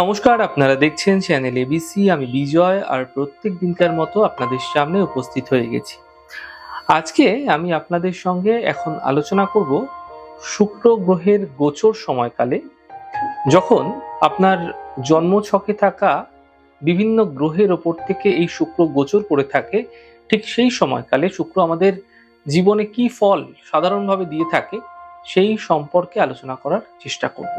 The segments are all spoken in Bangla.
নমস্কার, আপনারা দেখছেন চ্যানেল এবিসি আমি বিজয় আর প্রত্যেক দিনকার মতো আপনাদের সামনে উপস্থিত হয়ে গেছি। আজকে আমি আপনাদের সঙ্গে এখন আলোচনা করব শুক্র গ্রহের গোচর সময়কালে, যখন আপনার জন্মছকে থাকা বিভিন্ন গ্রহের ওপর থেকে এই শুক্র গোচর করে থাকে, ঠিক সেই সময়কালে শুক্র আমাদের জীবনে কি ফল সাধারণভাবে দিয়ে থাকে, সেই সম্পর্কে আলোচনা করার চেষ্টা করব।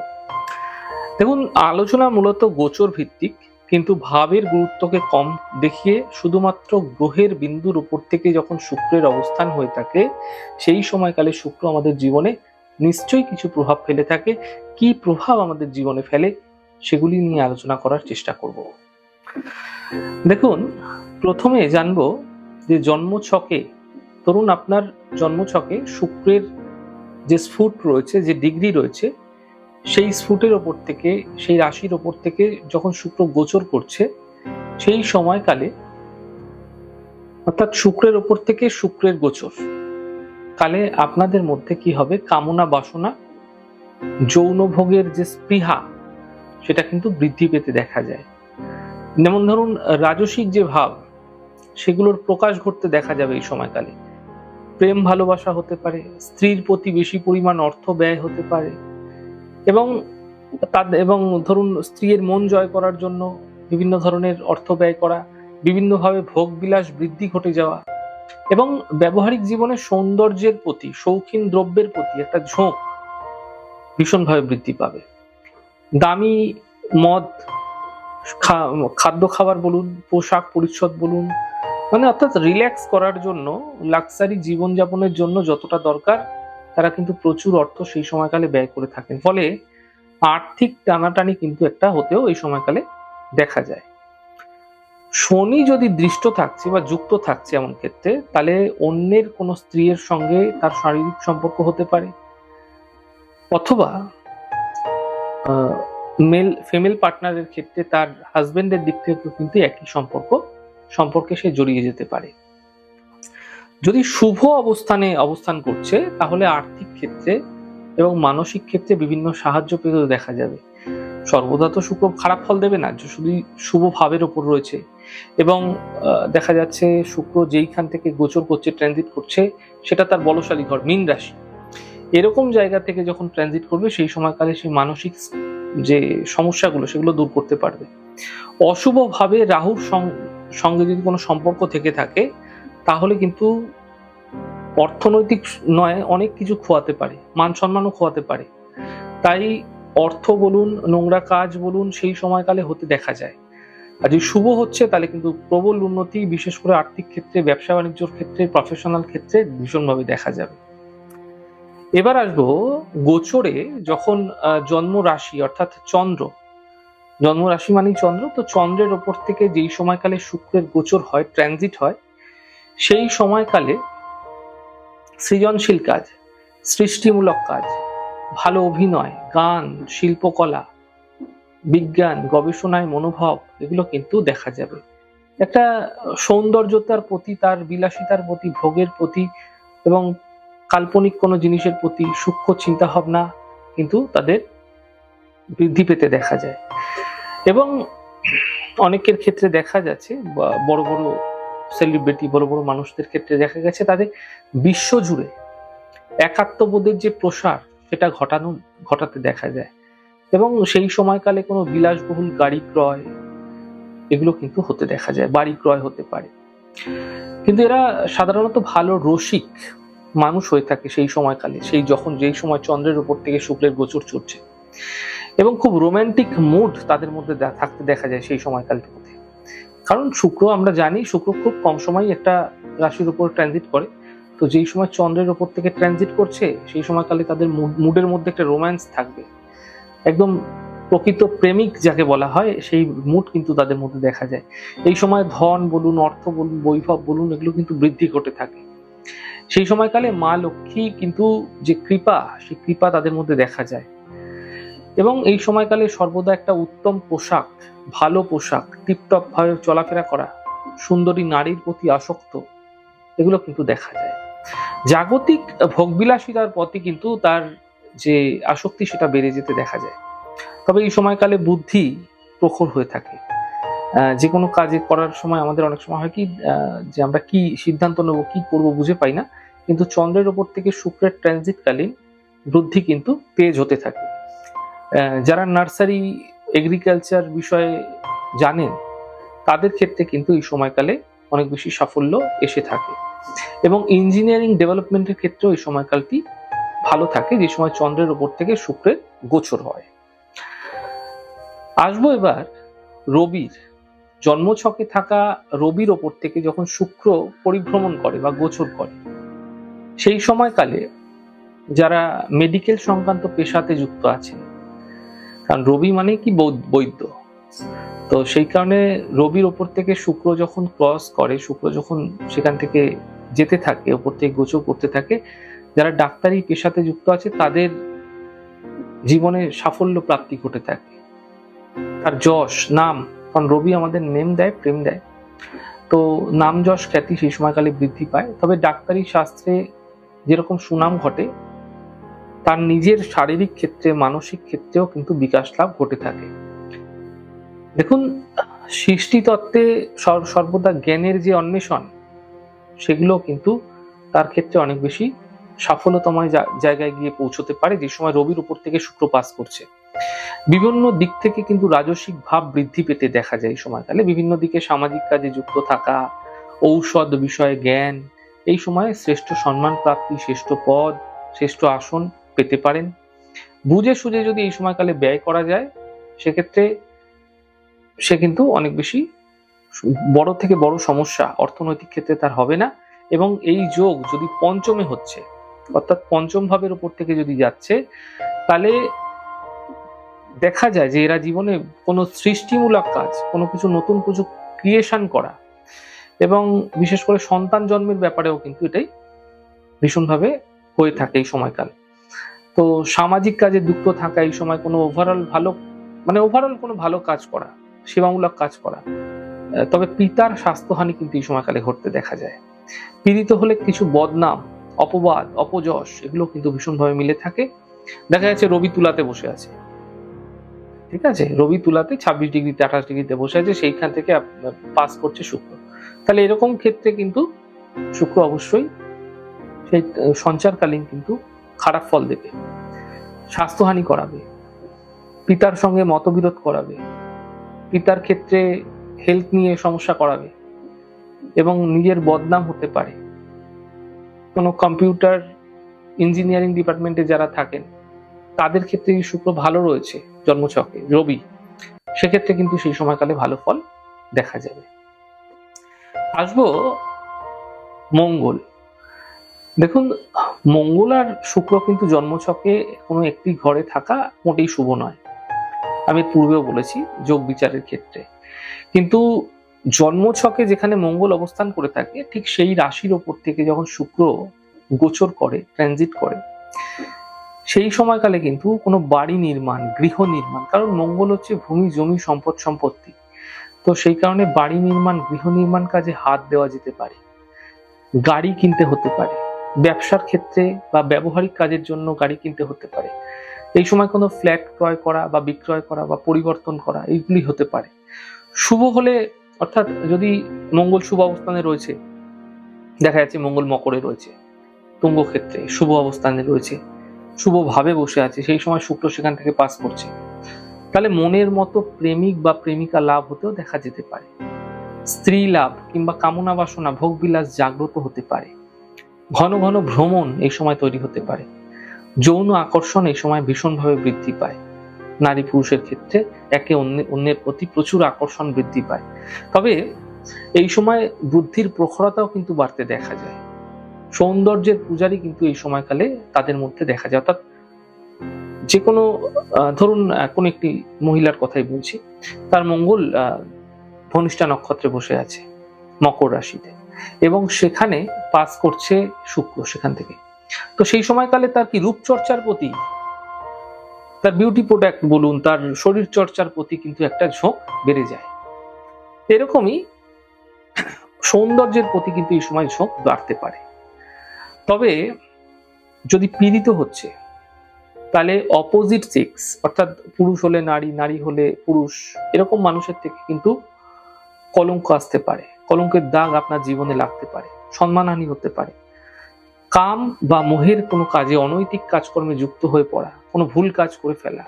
দেখুন, আলোচনা মূলত গোচর ভিত্তিক, কিন্তু ভাবের গুরুত্বকে কম দেখিয়ে শুধুমাত্র গ্রহের বিন্দুর উপর থেকে যখন শুক্রের অবস্থান হয়ে থাকে, সেই সময়কালে শুক্র আমাদের জীবনে নিশ্চয়ই কিছু প্রভাব ফেলে থাকে। কি প্রভাব আমাদের জীবনে ফেলে, সেগুলি নিয়ে আলোচনা করার চেষ্টা করব। দেখুন, প্রথমে জানব যে জন্মছকে, ধরুন আপনার জন্মছকে শুক্রের যে স্ফুট রয়েছে, যে ডিগ্রি রয়েছে সেই স্ফুটের ওপর থেকে, সেই রাশির ওপর থেকে যখন শুক্র গোচর করছে, সেই সময়কালে অর্থাৎ শুক্রের ওপর থেকে শুক্রের গোচর। কালে আপনাদের মধ্যে কি হবে? কামনা বাসনা যৌন ভোগের যে স্পৃহা, সেটা কিন্তু বৃদ্ধি পেতে দেখা যায়। যেমন ধরুন, রাজসিক যে ভাব, সেগুলোর প্রকাশ ঘটতে দেখা যাবে এই সময়কালে। প্রেম ভালোবাসা হতে পারে, স্ত্রীর প্রতি বেশি পরিমাণ অর্থ ব্যয় হতে পারে এবং তাদের এবং ধরুন স্ত্রীর মন জয় করার জন্য বিভিন্ন ধরনের অর্থ ব্যয় করা, বিভিন্নভাবে ভোগ বিলাস বৃদ্ধি ঘটে যাওয়া এবং ব্যবহারিক জীবনে সৌন্দর্যের প্রতি, শৌখিন দ্রব্যের প্রতি একটা ঝোঁক ভীষণভাবে বৃদ্ধি পাবে। দামি মদ খাদ্য খাবার বলুন, পোশাক পরিচ্ছদ বলুন মানে অর্থাৎ রিল্যাক্স করার জন্য লাক্সারি জীবনযাপনের জন্য যতটা দরকার তারা কিন্তু প্রচুর অর্থ সেই সময়কালে ব্যয় করে থাকেন। ফলে আর্থিক টানাটানি কিন্তু একটা হতেও এই সময়কালে দেখা যায়। শনি যদি দৃষ্ট থাকছে বা যুক্ত থাকছে এমন ক্ষেত্রে, তাহলে অন্যের কোনো স্ত্রীর সঙ্গে তার শারীরিক সম্পর্ক হতে পারে। অথবা মেল ফিমেল পার্টনারের ক্ষেত্রে তার হাজবেন্ডের দিক থেকে কিন্তু একই সম্পর্ক, সম্পর্কে সে জড়িয়ে যেতে পারে। যদি শুভ অবস্থানে অবস্থান করছে, তাহলে আর্থিক ক্ষেত্রে এবং মানসিক ক্ষেত্রে বিভিন্ন সাহায্য পেতে দেখা যাবে। সর্বদা তো শুক্র খারাপ ফল দেবে না শুধু শুভ ভাবের ওপর রয়েছে। এবং দেখা যাচ্ছে শুক্র যেইখান থেকে গোচর করছে ট্রানজিট করছে, সেটা তার বলশালী ঘর, মীন রাশি। এরকম জায়গা থেকে যখন ট্রানজিট করবে, সেই সময়কালে সেই মানসিক যে সমস্যাগুলো, সেগুলো দূর করতে পারবে। অশুভ ভাবে রাহুর সঙ্গে যদি কোনো সম্পর্ক থেকে থাকে তাহলে কিন্তু অর্থনৈতিক নয়, অনেক কিছু খোয়াতে পারে, মান সম্মানও খোয়াতে পারে। তাই অর্থ বলুন, নোংরা কাজ বলুন, সেই সময়কালে হতে দেখা যায়। আর যদি শুভ হচ্ছে, তাহলে কিন্তু প্রবল উন্নতি, বিশেষ করে আর্থিক ক্ষেত্রে, ব্যবসা বাণিজ্যর ক্ষেত্রে প্রফেশনাল ক্ষেত্রে ভীষণভাবে দেখা যাবে। এবার আসব গোচরে, যখন জন্ম রাশি, অর্থাৎ চন্দ্র। জন্ম রাশি মানেই চন্দ্র, তো চন্দ্রের ওপর থেকে যেই সময়কালে শুক্রের গোচর হয় ট্রানজিট হয় সেই সময়কালে সৃজনশীল কাজ, সৃষ্টিমূলক কাজ, ভালো অভিনয়, গান, শিল্পকলা, বিজ্ঞান, গবেষণায় মনোভাব, এগুলো কিন্তু দেখা যাবে। একটা সৌন্দর্যতার প্রতি, তার বিলাসিতার প্রতি, ভোগের প্রতি এবং কাল্পনিক কোনো জিনিসের প্রতি সূক্ষ্ম চিন্তা ভাবনা কিন্তু তাদের বৃদ্ধি পেতে দেখা যায়। এবং অনেকের ক্ষেত্রে দেখা যাচ্ছে বড় বড় সেলিব্রিটি বড় বড় মানুষদের ক্ষেত্রে দেখা গেছে তাদের বিশ্বজুড়ে একাত্মবোধের যে প্রসার, সেটা ঘটানো, ঘটাতে দেখা যায়। এবং সেই সময়কালে কোনো বিলাসবহুল গাড়ি ক্রয়, এগুলো কিন্তু হতে দেখা যায়, বাড়ি ক্রয় হতে পারে। কিন্তু এরা সাধারণত ভালো রসিক মানুষ হয়ে থাকে সেই সময়কালে, সেই যখন যেই সময় চন্দ্রের উপর থেকে শুক্রের গোচর চড়ছে। এবং খুব রোমান্টিক মুড তাদের মধ্যে থাকতে দেখা যায় সেই সময়কালটুকুতে কারণ শুক্র আমরা জানি, শুক্র খুব কম সময় একটা রাশির উপর ট্রানজিট করে। তো যেই সময় চন্দ্রের ওপর থেকে ট্রানজিট করছে, সেই সময়কালে তাদের মুডের মধ্যে একটা রোম্যান্স থাকবে। একদম প্রকৃত প্রেমিক যাকে বলা হয়, সেই মুড কিন্তু তাদের মধ্যে দেখা যায়। এই সময় ধন বলুন, অর্থ বলুন, বৈভব বলুন, এগুলো কিন্তু বৃদ্ধি ঘটে থাকে। সেই সময়কালে মা লক্ষ্মী কিন্তু যে কৃপা, সেই কৃপা তাদের মধ্যে দেখা যায়। এবং এই সময়কালে সর্বদা একটা উত্তম পোশাক, ভালো পোশাক, টিপটপ ভাবে চলাফেরা করা, সুন্দরী নারীর প্রতি আসক্ত, এগুলো কিন্তু দেখা যায়। জাগতিক ভোগবিলাসিতার প্রতি কিন্তু তার যে আসক্তি সেটা বেড়ে যেতে দেখা যায়। তবে এই সময়কালে বুদ্ধি প্রখর হয়ে থাকে। যে কোনো কাজে করার সময় আমাদের অনেক সময় হয় কি যে আমরা কি সিদ্ধান্ত নেব, কি করব বুঝে পাই না। কিন্তু চন্দ্রের ওপর থেকে শুক্রের ট্রানজিটকালীন বুদ্ধি কিন্তু তেজ হতে থাকে। যারা নার্সারি এগ্রিকালচার বিষয়ে জানেন, তাদের ক্ষেত্রে কিন্তু এই সময়কালে অনেক বেশি সাফল্য এসে থাকে। এবং ইঞ্জিনিয়ারিং ডেভেলপমেন্টের ক্ষেত্রেও এই সময়কালটি ভালো থাকে, যে সময় চন্দ্রের ওপর থেকে শুক্রের গোচর হয়। আসব এবার রবির। জন্মছকে থাকা রবির ওপর থেকে যখন শুক্র পরিভ্রমণ করে বা গোচর করে, সেই সময়কালে যারা মেডিকেল সংক্রান্ত পেশাতে যুক্ত আছেন কারণ রবি মানে কি বৈদ্য। তো সেই কারণে রবির ওপর থেকে শুক্র যখন ক্রস করে, শুক্র যখন সেখান থেকে যেতে থাকে, ওপর থেকে গোচর করতে থাকে, যারা ডাক্তারি পেশাতে যুক্ত আছে, তাদের জীবনে সাফল্য প্রাপ্তি ঘটে থাকে। আর যশ, নাম, কারণ রবি আমাদের নেম দেয়, প্রেম দেয়। তো নাম যশ খ্যাতি সেই সময়কালে বৃদ্ধি পায়। তবে ডাক্তারি শাস্ত্রে যেরকম সুনাম ঘটে তার নিজের শারীরিক ক্ষেত্রে, মানসিক ক্ষেত্রেও কিন্তু বিকাশ লাভ ঘটে থাকে। দেখুন সৃষ্টি তত্ত্বে সর্বদা জ্ঞানের যে অন্বেষণ, সেগুলো কিন্তু তার ক্ষেত্রে অনেক বেশি সাফল্যতময় জায়গায় গিয়ে পৌঁছতে পারে, যে সময় রবির উপর থেকে শুক্র পাস করছে। বিভিন্ন দিক থেকে কিন্তু রাজসিক ভাব বৃদ্ধি পেতে দেখা যায় এই সময়কালে। বিভিন্ন দিকে সামাজিক কাজে যুক্ত থাকা, ঔষধ বিষয়ে জ্ঞান, এই সময়ে শ্রেষ্ঠ সম্মান প্রাপ্তি, শ্রেষ্ঠ পদ, শ্রেষ্ঠ আসন পেতে পারেন। বুঝে সুঝে যদি এই সময়কালে ব্যয় করা যায়, সেক্ষেত্রে সে কিন্তু অনেক বেশি বড় থেকে বড় সমস্যা অর্থনৈতিক ক্ষেত্রে তার হবে না। এবং এই যোগ যদি পঞ্চমে হচ্ছে, অর্থাৎ পঞ্চম ভাবের উপর থেকে যদি যাচ্ছে, তাহলে দেখা যায় যে এরা জীবনে কোনো সৃষ্টিমূলক কাজ, কোনো কিছু নতুন কিছু ক্রিয়েশন করা এবং বিশেষ করে সন্তান জন্মের ব্যাপারেও কিন্তু এটাই ভীষণভাবে হয়ে থাকে এই সময়কাল। তো সামাজিক কাজে যুক্ত থাকা এই সময় কোনো ওভারঅল ভালো মানে ওভারঅল কোনো ভালো কাজ করা, সেবামূলক কাজ করা তবে পিতার স্বাস্থ্যহানি কিন্তু এই সময়কালে ঘটতে দেখা যায়। পীড়িত হলে কিছু বদনাম, অপবাদ, অপযশ এগুলো কিন্তু ভীষণভাবে মিলে থাকে। দেখা যাচ্ছে রবি তুলাতে বসে আছে। ঠিক আছে? রবি তুলাতে ছাব্বিশ ডিগ্রিতে, আঠাশ ডিগ্রিতে বসে আছে, সেইখান থেকে পাস করছে শুক্র। তাহলে এরকম ক্ষেত্রে কিন্তু শুক্র অবশ্যই সেই সঞ্চারকালীন কিন্তু খারাপ ফল দেবে, স্বাস্থ্যহানি করাবে, পিতার সঙ্গে মতবিরোধ করাবে, পিতার ক্ষেত্রে হেলথ নিয়ে সমস্যা করাবে এবং নিজের বদনাম হতে পারে। কোনো কম্পিউটার ইঞ্জিনিয়ারিং ডিপার্টমেন্টে যারা থাকেন, তাদের ক্ষেত্রে এই শুক্র ভালো রয়েছে জন্মছকে, রবি। সেক্ষেত্রে কিন্তু সেই সময়কালে ভালো ফল দেখা যাবে। আসব মঙ্গল। দেখুন মঙ্গল আর শুক্র কিন্তু জন্মছকে কোনো একটি ঘরে থাকা মোটেই শুভ নয়। আমি পূর্বেও বলেছি যোগ বিচারের ক্ষেত্রে। কিন্তু জন্মছকে যেখানে মঙ্গল অবস্থান করে থাকে, ঠিক সেই রাশির ওপর থেকে যখন শুক্র গোচর করে ট্রানজিট করে, সেই সময়কালে কিন্তু কোনো বাড়ি নির্মাণ, গৃহ নির্মাণ, কারণ মঙ্গল হচ্ছে ভূমি, জমি, সম্পদ, সম্পত্তি। তো সেই কারণে বাড়ি নির্মাণ, গৃহ নির্মাণ কাজে হাত দেওয়া যেতে পারে। গাড়ি কিনতে হতে পারে। ব্যবসার ক্ষেত্রে বা ব্যবহারিক কাজের জন্য গাড়ি কিনতে হতে পারে। এই সময় কোনো ফ্ল্যাট ক্রয় করা বা বিক্রয় করা বা পরিবর্তন করা এইগুলি হতে পারে। শুভ হলে, অর্থাৎ যদি মঙ্গল শুভ অবস্থানে রয়েছে, দেখা যাচ্ছে মঙ্গল মকরে রয়েছে, তুঙ্গ ক্ষেত্রে শুভ অবস্থানে রয়েছে, শুভ ভাবে বসে আছে, সেই সময় শুক্র সেখান থেকে পাস করছে। তাহলে মনের মতো প্রেমিক বা প্রেমিকা লাভ হতেও দেখা যেতে পারে। স্ত্রী লাভ কিংবা কামনা বাসনা, ভোগ বিলাস জাগ্রত হতে পারে। ঘন ঘন ভ্রমণ এই সময় তৈরি হতে পারে। যৌন আকর্ষণ এই সময় ভীষণভাবে বৃদ্ধি পায়। নারী পুরুষের ক্ষেত্রে একে অন্যের প্রতি প্রচুর আকর্ষণ বৃদ্ধি পায়। তবে এই সময় বুদ্ধির প্রখরতাও কিন্তু বাড়তে দেখা যায়। সৌন্দর্যের পূজারই কিন্তু এই সময়কালে তাদের মধ্যে দেখা যায়। অর্থাৎ যে কোনো ধরুন কোন একটি মহিলার কথাই বলছি, তার মঙ্গল ধনিষ্ঠা নক্ষত্রে বসে আছে, মকর রাশিতে। এবং সেখানে পাস করছে শুক্র সেখান থেকে। তো সেই সময়কালে তার কি রূপচর্চার প্রতি, তার বিউটি প্রোডাক্ট বলুন, তার শরীর চর্চার প্রতি কিন্তু একটা ঝোঁক বেড়ে যায়। এরকমই সৌন্দর্যের প্রতি কিন্তু এই সময় ঝোঁক বাড়তে পারে। তবে যদি পীড়িত হচ্ছে, তাহলে অপোজিট সেক্স অর্থাৎ পুরুষ হলে নারী নারী হলে পুরুষ, এরকম মানুষের থেকে কিন্তু কলঙ্ক আসতে পারে। কলঙ্কের দাগ আপনার জীবনে লাগতে পারে, সম্মানহানি হতে পারে। কাম বা মোহের কোনো কাজে অনৈতিক কাজকর্মে যুক্ত হয়ে পড়া, কোনো ভুল কাজ করে ফেলা,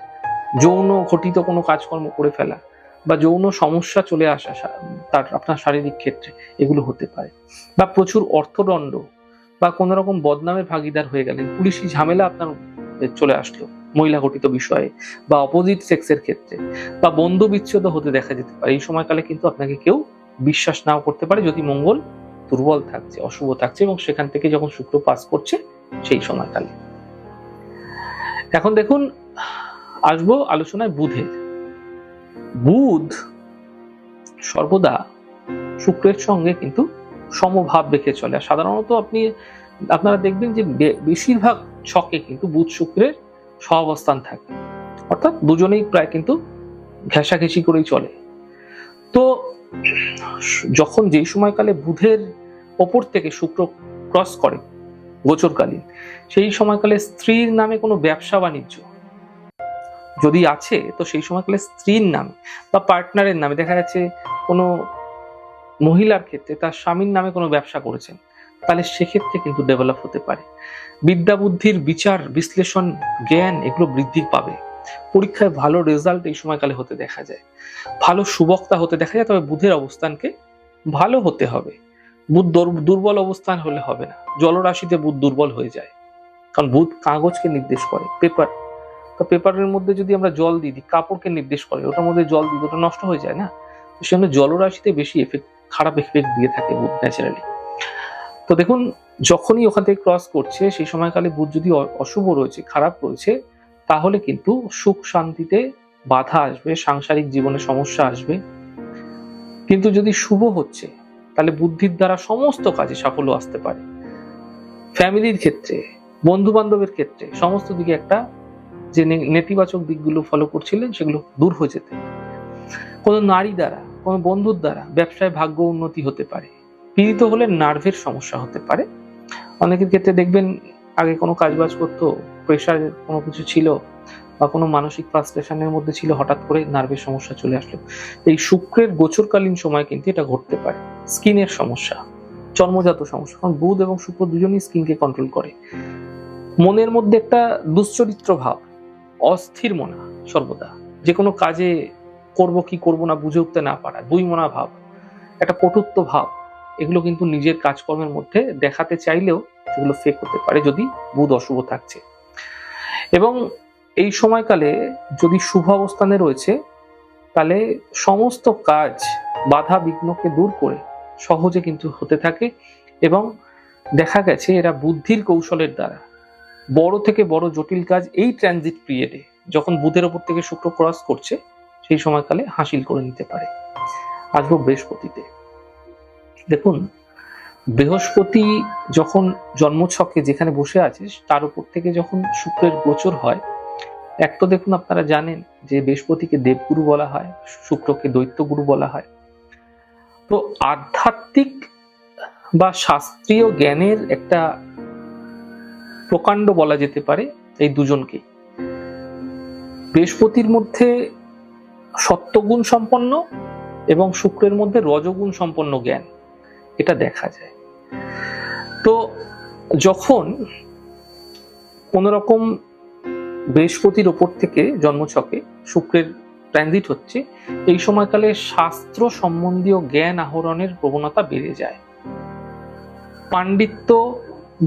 যৌন ঘটিত কোনো কাজকর্ম করে ফেলা বা যৌন সমস্যা চলে আসা তার আপনার শারীরিক ক্ষেত্রে এগুলো হতে পারে বা প্রচুর অর্থদণ্ড বা কোনো রকম বদনামের ভাগিদার হয়ে গেলেন, পুলিশি ঝামেলা আপনার চলে আসলো মহিলা ঘটিত বিষয়ে বা অপোজিট সেক্সের ক্ষেত্রে বা বন্ধু বিচ্ছেদ হতে দেখা যেতে পারে। এই সময়কালে কিন্তু আপনাকে কেউ বিশ্বাস নাও করতে পারে যদি মঙ্গল দুর্বল থাকছে, অশুভ থাকছে এবং সেখান থেকে যখন শুক্র পাস করছে, সেই সময়কালে এখন দেখুন, আসব আলোচনায় বুধের। বুধ সর্বদা শুক্রের সঙ্গে কিন্তু সমভাব রেখে চলে। আর সাধারণত আপনি, আপনারা দেখবেন যে বেশিরভাগ ছকে কিন্তু বুধ শুক্রের সহাবস্থান থাকে। অর্থাৎ দুজনেই প্রায় কিন্তু ঘেঁষাঘেঁষি করেই চলে। তো যখন যেই সময়কালে বুধের ওপর থেকে শুক্র ক্রস করে গোচরকালীন সেই সময়কালে স্ত্রীর নামে কোনো ব্যবসা বাণিজ্য যদি আছে, তো সেই সময়কালে স্ত্রীর নামে বা পার্টনারের নামে, দেখা যাচ্ছে কোনো মহিলার ক্ষেত্রে তার স্বামীর নামে কোনো ব্যবসা করেছেন, তাহলে সেক্ষেত্রে কিন্তু ডেভেলপ হতে পারে। বিদ্যা বুদ্ধির বিচার, বিশ্লেষণ, জ্ঞান এগুলো বৃদ্ধি পাবে। পরীক্ষায় ভালো রেজাল্ট এই সময়কালে হতে দেখা যায়। ভালো সুবক্তা হতে দেখা যায়, তবে বুধের অবস্থানকে ভালো হতে হবে। বুধ দুর্বল অবস্থান হলে হবে না। জলরাশিতে বুধ দুর্বল হয়ে যায়। কারণ বুধ কাগজকে নির্দেশ করে পেপার তো পেপারের মধ্যে যদি আমরা জল দিই দিই, কাপড়কে নির্দেশ করে, ওটার মধ্যে জল দিই, ওটা নষ্ট হয়ে যায় না? তো সেজন্য জলরাশিতে বেশি এফেক্ট খারাপ এফেক্ট দিয়ে থাকে বুধ ন্যাচারালি তো দেখুন, যখনই ওখান থেকে ক্রস করছে, সেই সময়কালে বুধ যদি অশুভ রয়েছে, খারাপ রয়েছে তাহলে কিন্তু সুখ শান্তিতে বাধা আসবে, সাংসারিক জীবনে সমস্যা আসবে। কিন্তু যদি শুভ হচ্ছে, তাহলে বুদ্ধির দ্বারা সমস্ত কাজে সাফল্য আসতে পারে। ফ্যামিলির ক্ষেত্রে বন্ধু বান্ধবের ক্ষেত্রে সমস্ত দিকে একটা যে নেতিবাচক দিকগুলো ফলো করছিলেন, সেগুলো দূর হয়ে যেতে কোনো নারী দ্বারা, কোনো বন্ধুর দ্বারা ব্যবসায় ভাগ্য উন্নতি হতে পারে। পীড়িত হলে নার্ভের সমস্যা হতে পারে। অনেকের ক্ষেত্রে দেখবেন, আগে কোনো কাজবাজ করতো প্রেশার কোনো কিছু ছিল বা কোনো মানসিক ফ্রাস্ট্রেশনের মধ্যে ছিল, হঠাৎ করে নার্ভের সমস্যা চলে আসলো। এই শুক্রের গোচরকালীন সময় কিন্তু এটা ঘটতে পারে। স্কিনের সমস্যা, জন্মজাত সমস্যা। কারণ বুধ এবং শুক্র দুজনই স্কিনকে কন্ট্রোল করে। মনের মধ্যে একটা দুশ্চরিত্র ভাব, অস্থির মনা সর্বদা। যে কোনো কাজে করব কি করব না বুঝে উঠতে না পারা দুই মনা ভাব, একটা পটুত্ব ভাব, এগুলো কিন্তু নিজের কাজকর্মের মধ্যে দেখাতে চাইলেও সেগুলো ফেক হতে পারে যদি বুধ অশুভ থাকছে। এবং এই সময়কালে যদি শুভ অবস্থানে রয়েছে, তাহলে সমস্ত কাজ বাধা বিঘ্নকে দূর করে সহজে কিন্তু হতে থাকে এবং দেখা গেছে এরা বুদ্ধির কৌশলের দ্বারা। বড় থেকে বড় জটিল কাজ এই ট্রানজিট পিরিয়ডে যখন বুধের ওপর থেকে শুক্র ক্রস করছে, সেই সময়কালে হাসিল করে নিতে পারে। আসব বৃহস্পতিতে। দেখুন বৃহস্পতি যখন জন্মছকে যেখানে বসে আছে তার উপর থেকে যখন শুক্রের গোচর হয়, এক তো দেখুন আপনারা জানেন যে বৃহস্পতিকে দেবগুরু বলা হয়, শুক্রকে দৈত্যগুরু বলা হয়। তো আধ্যাত্মিক বা শাস্ত্রীয় জ্ঞানের একটা প্রকাণ্ড বলা যেতে পারে এই দুজনকে। বৃহস্পতির মধ্যে সত্যগুণ সম্পন্ন এবং শুক্রের মধ্যে রজগুণ সম্পন্ন জ্ঞান, এটা দেখা যায়। তো যখন কোন রকম বৃহস্পতির ওপর থেকে জন্মছকে শুক্রের ট্রানজিট হচ্ছে, এই সময়কালে শাস্ত্র সম্বন্ধীয় জ্ঞান আহরণের প্রবণতা বেড়ে যায়। পাণ্ডিত্য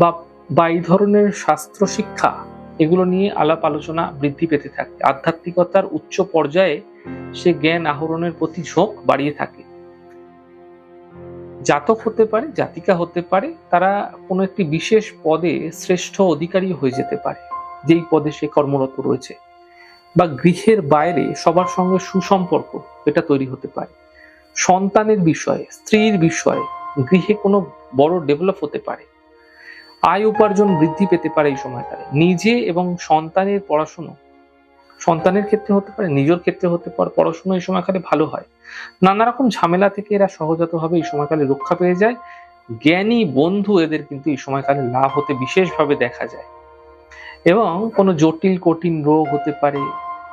বা বা এই ধরনের শাস্ত্র শিক্ষা, এগুলো নিয়ে আলাপ আলোচনা বৃদ্ধি পেতে থাকে। আধ্যাত্মিকতার উচ্চ পর্যায়ে সে জ্ঞান আহরণের প্রতি ঝোঁক বাড়িয়ে থাকে। জাতক হতে পারে, জাতিকা হতে পারে, তারা কোনো একটি বিশেষ পদে শ্রেষ্ঠ অধিকারী হয়ে যেতে পারে, যেই পদে সে কর্মরত রয়েছে। বা গৃহের বাইরে সবার সঙ্গে সুসম্পর্ক এটা তৈরি হতে পারে। সন্তানের বিষয়ে, স্ত্রীর বিষয়ে গৃহে কোনো বড় ডেভেলপ হতে পারে। আয় উপার্জন বৃদ্ধি পেতে পারে এই সময়কালে। নিজে এবং সন্তানের পড়াশুনো সন্তানের ক্ষেত্রে হতে পারে, নিজের ক্ষেত্রে হতে পারে, পড়াশুনো এই সময়কালে ভালো হয়। নানা রকম ঝামেলা থেকে এরা সহজাতভাবে এই সময়কালে রক্ষা পেয়ে যায়। জ্ঞানী বন্ধু এদের কিন্তু এই সময়কালে লাভ হতে বিশেষভাবে দেখা যায়। এবং কোনো জটিল, কঠিন রোগ হতে পারে,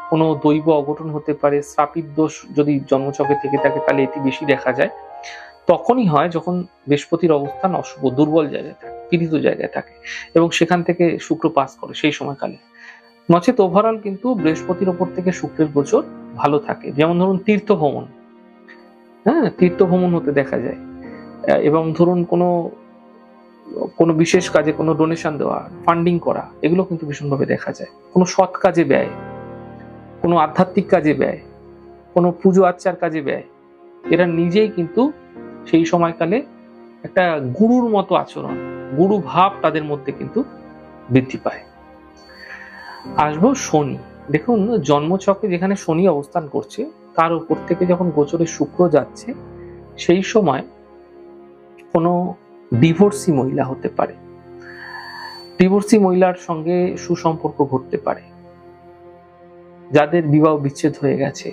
কোনো দৈব অঘটন হতে পারে, শ্রাপিত দোষ যদি জন্মচকে থেকে থাকে তাহলে এটি বেশি দেখা যায়। তখনই হয় যখন বৃহস্পতির অবস্থান অশুভ, দুর্বল জায়গায় থাকে, পীড়িত জায়গায় থাকে এবং সেখান থেকে শুক্র পাস করে সেই সময়কালে। নচেত ওভারঅল কিন্তু বৃহস্পতির ওপর থেকে শুক্রের গোচর ভালো থাকে। যেমন ধরুন তীর্থ ভ্রমণ। হ্যাঁ তীর্থ ভ্রমণ হতে দেখা যায়। এবং ধরুন কোনো কোনো বিশেষ কাজে কোনো ডোনেশন দেওয়া ফান্ডিং করা, এগুলো কিন্তু ভীষণভাবে দেখা যায়। কোনো সৎ কাজে ব্যয়, কোনো আধ্যাত্মিক কাজে ব্যয়, কোনো পুজো আচ্চার কাজে ব্যয়, এরা নিজেই কিন্তু সেই সময়কালে একটা গুরুর মতো আচরণ গুরু ভাব তাদের মধ্যে কিন্তু বৃদ্ধি পায়। আসব শনি। দেখুন, জন্মছকে যেখানে শনি অবস্থান করছে, তার উপর থেকে যখন গোচরে শুক্র যাচ্ছে, সেই সময় কোনো ডিভোর্সি মহিলা হতে পারে। ডিভোর্সি মহিলার সঙ্গে সুসম্পর্ক ঘটতে পারে। যাদের বিবাহ বিচ্ছেদ হয়ে গেছে,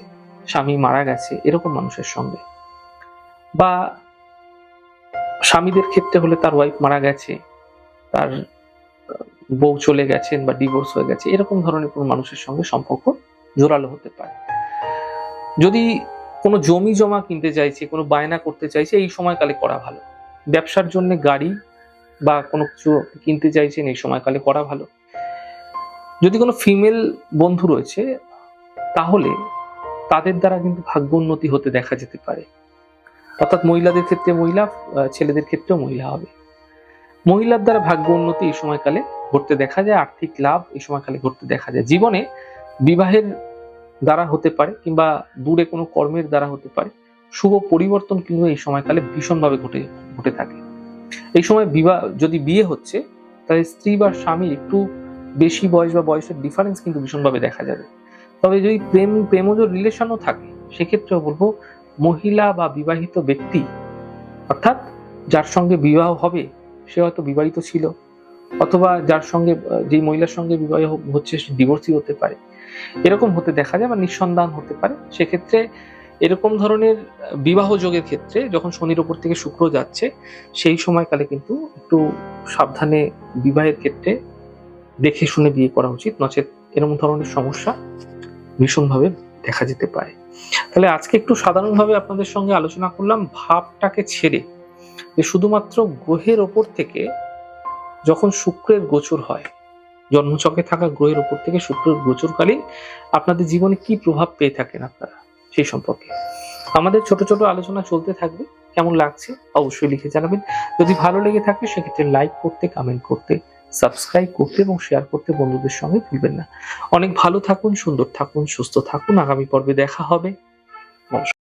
স্বামী মারা গেছে, এরকম মানুষের সঙ্গে। বা স্বামীদের ক্ষেত্রে হলে তার ওয়াইফ মারা গেছে, তার বউ চলে গেছেন বা ডিভোর্স হয়ে গেছে, এরকম ধরনের কোনো মানুষের সঙ্গে সম্পর্ক জোরালো হতে পারে। যদি কোনো জমি জমা কিনতে চাইছে, কোনো বায়না করতে চাইছে, এই সময়কালে করা ভালো। ব্যবসার জন্য গাড়ি বা কোনো কিছু কিনতে চাইছেন, এই সময়কালে করা ভালো। যদি কোনো ফিমেল বন্ধু রয়েছে, তাহলে তাদের দ্বারা কিন্তু ভাগ্য উন্নতি হতে দেখা যেতে পারে। অর্থাৎ মহিলাদের ক্ষেত্রে মহিলা ছেলেদের ক্ষেত্রেও মহিলা হবে। মহিলার দ্বারা ভাগ্য উন্নতি এই সময়কালে ঘটতে দেখা যায়, আর্থিক লাভ এই সময়কালে ঘটতে দেখা যায়। জীবনে বিবাহের দ্বারা হতে পারে কিংবা দূরে কোনো কর্মের দ্বারা হতে পারে, শুভ পরিবর্তন কিন্তু এই সময়কালে ভীষণভাবে ঘটে ঘটে থাকে। এই সময় বিবাহ, যদি বিয়ে হচ্ছে, তাহলে স্ত্রী বা স্বামী একটু বেশি বয়স বা বয়সের ডিফারেন্স কিন্তু ভীষণভাবে দেখা যাবে। তবে যদি প্রেম প্রেমজ রিলেশনও থাকে, সেক্ষেত্রেও বলব মহিলা বা বিবাহিত ব্যক্তি, অর্থাৎ যার সঙ্গে বিবাহ হবে সে হয়তো বিবাহিত ছিল, অথবা যার সঙ্গে যে মহিলার সঙ্গে বিবাহ হচ্ছে সে ডিভোর্সি হতে পারে। এরকম হতে দেখা যায় বা নিঃসন্তান হতে পারে। সেক্ষেত্রে এরকম ধরনের, বিবাহ যোগের ক্ষেত্রে যখন শনির ওপর থেকে শুক্র যাচ্ছে, সেই সময়কালে কিন্তু একটু সাবধানে বিবাহের ক্ষেত্রে দেখে শুনে বিয়ে করা উচিত। নচেত এরকম ধরনের সমস্যা ভীষণভাবে দেখা যেতে পারে। তাহলে আজকে একটু সাধারণভাবে আপনাদের সঙ্গে আলোচনা করলাম, ভাবটাকে ছেড়ে যে শুধুমাত্র গ্রহের ওপর থেকে যখন শুক্রের গোচর হয়, জন্মচকে থাকা গ্রহের উপর থেকে শুক্রের গোচরকালীন আপনাদের জীবনে কি প্রভাব পেয়ে থাকেন আপনারা সেই সম্পর্কে? আমাদের ছোট ছোট আলোচনা চলতে থাকবে। কেমন লাগছে অবশ্যই লিখে জানাবেন। যদি ভালো লেগে থাকে সেক্ষেত্রে লাইক করতে কমেন্ট করতে সাবস্ক্রাইব করতে এবং শেয়ার করতে বন্ধুদের সঙ্গে ভুলবেন না। অনেক ভালো থাকুন, সুন্দর থাকুন, সুস্থ থাকুন। আগামী পর্বে দেখা হবে। নমস্কার।